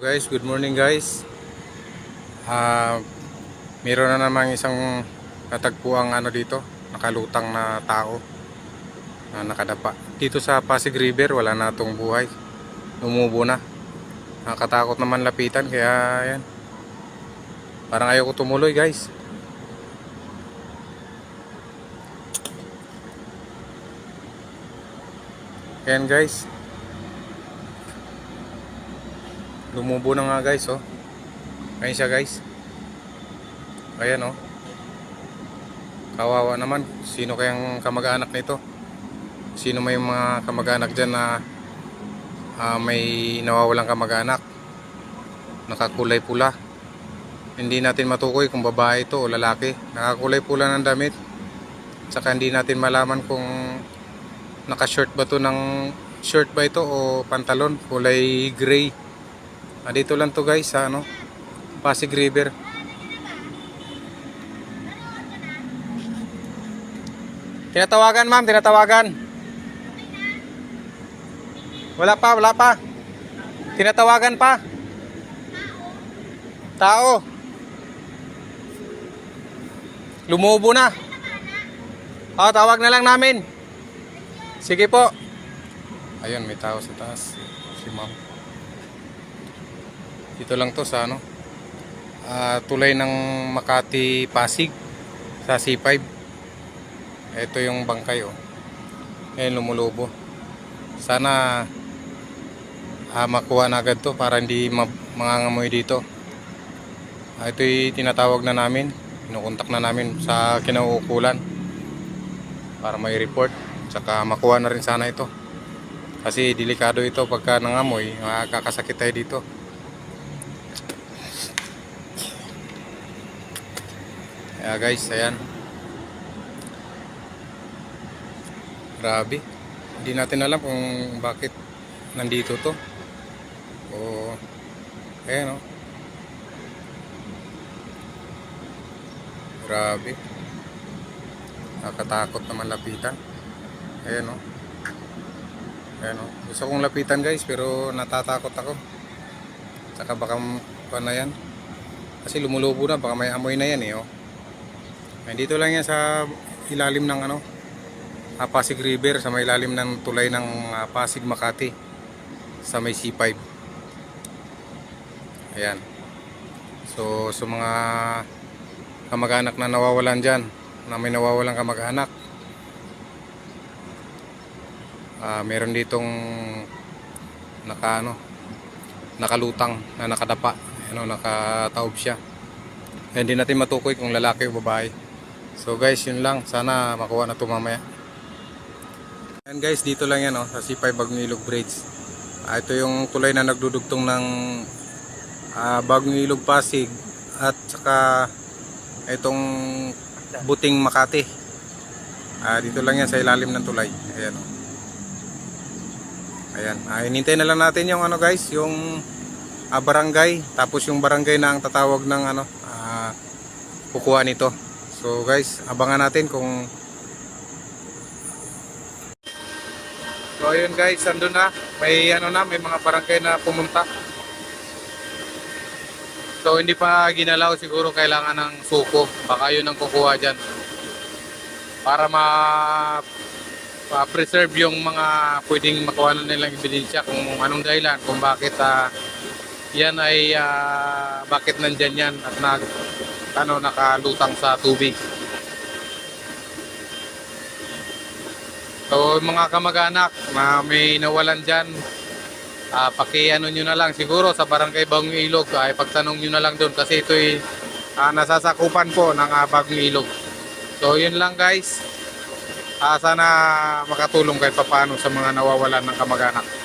Guys, good morning guys. Ah, meron na namang isang natagpuang ano dito, nakalutang na tao na nakadapa. Dito sa Pasig River, wala na tong buhay. Lumubo na. Nakatakot naman lapitan, kaya yan. Parang ayaw ko tumuloy guys. Ayan guys. Lumubo na nga guys, oh. Ayan siya guys. Ayan, oh. Kawawa naman. Sino kayang kamag-anak nito? Sino may mga kamag-anak dyan na ah, may nawawalang kamag-anak? Nakakulay pula. Hindi natin matukoy kung babae ito o lalaki. Nakakulay pula ng damit. Saka hindi natin malaman kung naka-shirt ba to ng shirt ba ito o pantalon kulay gray. Ah, dito lang to guys sa ano, Pasig River. Tinatawagan ma'am, tinatawagan. Wala pa, wala pa. Tinatawagan pa. Tao. Lumubo na. Ah, tawag na lang namin. Sige po. Ayun, may tao sa taas. Si ma'am. Dito lang to sa ano. ah, tulay ng Makati Pasig sa C5. Ito yung bangkay oh. Ayun lumulubo. Sana ah, makuha na agad to para hindi ma- mangangamoy dito. Ah, ito'y tinatawag na namin. Kinukontak na namin sa kinauukulan para may report. Tsaka makuha na rin sana ito. Kasi delikado ito pagka nangamoy, makakasakit tayo dito. Kaya guys, ayan. Grabe. Hindi natin alam kung bakit nandito to. O, ayan o. Grabe. Nakatakot naman lapitan. Ayan o. Ayan o. Gusto kong lapitan guys pero natatakot ako. Tsaka baka pa na yan. Kasi lumulubo na baka may amoy na yan eh oh. Ayan, dito lang yan sa ilalim ng ano ah, Pasig River sa may ilalim ng tulay ng ah, Pasig Makati sa may C5. Ayan. So sa mga kamag-anak na nawawalan dyan na may nawawalan kamag-anak Ah, meron ditong naka ano nakalutang na nakadapa ano nakataob siya hindi natin matukoy kung lalaki o babae so guys yun lang. Sana makuha na ito mamaya. And guys dito lang yan oh, sa C5 Bagong Ilog Bridge. Ah, ito yung tulay na nagdudugtong ng ah, Bagong Pasig at saka itong Buting Makati. Ah, dito lang yan sa ilalim ng tulay. Ayan oh. Ayan, ah, hinintay na lang natin yung ano guys, yung ah, barangay, tapos yung barangay na ang tatawag ng ano, ah, kukuha nito. So guys, abangan natin kung So ayun guys, andun na, may ano na, may mga barangay na pumunta. So hindi pa ginalaw, siguro kailangan ng suko, baka yun ang kukuha dyan. Para ma pa-preserve yung mga pwedeng makuha na nilang ebidensya kung anong dahilan, kung bakit ah, yan ay ah, bakit nandyan yan at nag ano nakalutang sa tubig. So mga kamag-anak na may nawalan dyan, ah pakiano nyo na lang siguro sa barangay Bagong Ilog ay pagtanong nyo na lang doon kasi ito'y ah, nasasakupan po ng ah, Bagong Ilog. So yun lang guys. Ah, sana makatulong kahit papaano sa mga nawawalan ng kamag-anak.